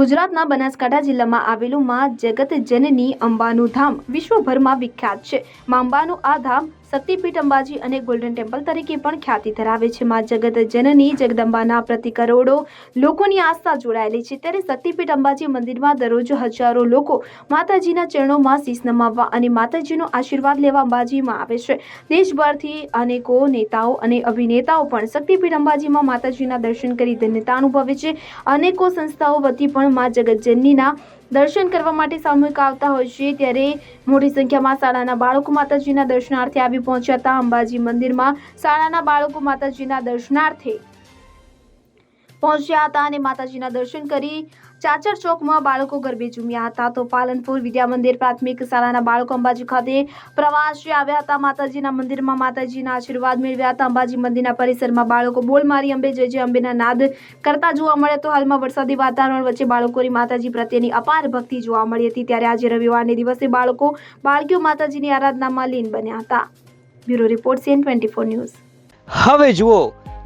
ગુજરાતના બનાસકાંઠા જિલ્લામાં આવેલું માં જગત જનની અંબાનું ધામ વિશ્વભરમાં વિખ્યાત છે. માં અંબાનું આ ધામ શક્તિપીઠ અંબાજી અને ગોલ્ડન ટેમ્પલ તરીકે પણ ખ્યાતિ ધરાવે છે. માં જગત જનની જગદંબાના પ્રતિ કરોડો લોકોની આસ્થા જોડાયેલી છે. ત્યારે શક્તિપીઠ અંબાજી મંદિરમાં દરરોજ હજારો લોકો માતાજીના ચરણોમાં શીશ નમાવવા અને માતાજીનો આશીર્વાદ લેવા અંબાજીમાં આવે છે. દેશભરથી અનેકો નેતાઓ અને અભિનેતાઓ પણ શક્તિપીઠ અંબાજીમાં માતાજીના દર્શન કરી ધન્યતા અનુભવે છે. અનેકો સંસ્થાઓ વતી પણ મા જગતજનનીના દર્શન કરવા માટે સામૂહિક આવતા હોય છે, ત્યારે મોટી સંખ્યામાં શાળાના બાળકો માતાજીના દર્શનાર્થે આવી પહોંચ્યા હતા. અંબાજી મંદિરમાં શાળાના બાળકો માતાજીના દર્શનાર્થે પહોંચ્યા હતા અને માતાજીના દર્શન કરી ચાચર ચોકમાં બાળકો ગરબે ઝૂમ્યા હતા. તો પાલનપુર વિદ્યા મંદિર પ્રાથમિક શાળાના બાળકો અંબાજી ખાતે પ્રવાસે આવ્યા હતા. માતાજીના મંદિરમાં માતાજીના આશીર્વાદ મેળવ્યા હતા. અંબાજી મંદિરના પરિસરમાં બાળકો બોલ મારી અંબે, જય જય અંબેના નાદ કરતા જોવા મળે. તો હાલમાં વરસાદી વાતાવરણ વચ્ચે બાળકોની માતાજી પ્રત્યેની અપાર ભક્તિ જોવા મળી હતી. ત્યારે આજે રવિવારને દિવસે બાળકો, બાળકીઓ માતાજીની આરાધનામાં લીન બન્યા હતા. Bureau report CN twenty news. હવે જુઓ